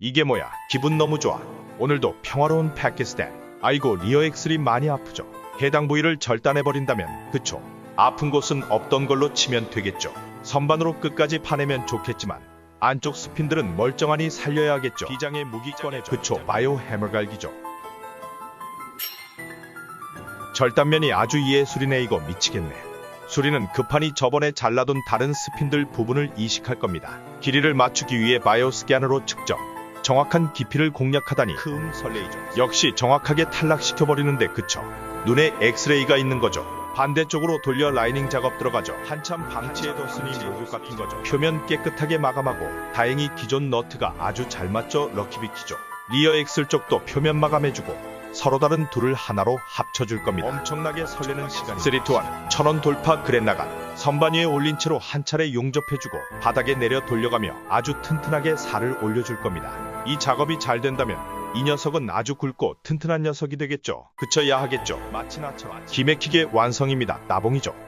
이게 뭐야? 기분 너무 좋아. 오늘도 평화로운 파키스탄. 아이고 리어 엑슬이 많이 아프죠. 해당 부위를 절단해버린다면 그쵸. 아픈 곳은 없던 걸로 치면 되겠죠. 선반으로 끝까지 파내면 좋겠지만 안쪽 스핀들은 멀쩡하니 살려야겠죠. 비장의 무기 꺼내 그쵸. 바이오 해머 갈기죠. 절단면이 아주 예술이네 이거 미치겠네. 수리는 급하니 저번에 잘라둔 다른 스핀들 부분을 이식할 겁니다. 길이를 맞추기 위해 바이오 스캐너로 측정. 정확한 깊이를 공략하다니 흠 설레이죠. 역시 정확하게 탈락시켜버리는데 그쵸. 눈에 엑스레이가 있는 거죠. 반대쪽으로 돌려 라이닝 작업 들어가죠. 한참 방치해뒀으니 목욕 같은 거죠. 표면 깨끗하게 마감하고 다행히 기존 너트가 아주 잘 맞죠. 럭키비키죠. 리어 엑슬 쪽도 표면 마감해주고 서로 다른 둘을 하나로 합쳐줄 겁니다. 엄청나게 설레는 시간. 3투1 천원 돌파 그랜나간 선반 위에 올린 채로 한 차례 용접해주고 바닥에 내려 돌려가며 아주 튼튼하게 살을 올려줄 겁니다. 이 작업이 잘 된다면 이 녀석은 아주 굵고 튼튼한 녀석이 되겠죠. 그쳐야 하겠죠. 마치 나처럼 기맥히게 완성입니다. 나봉이죠.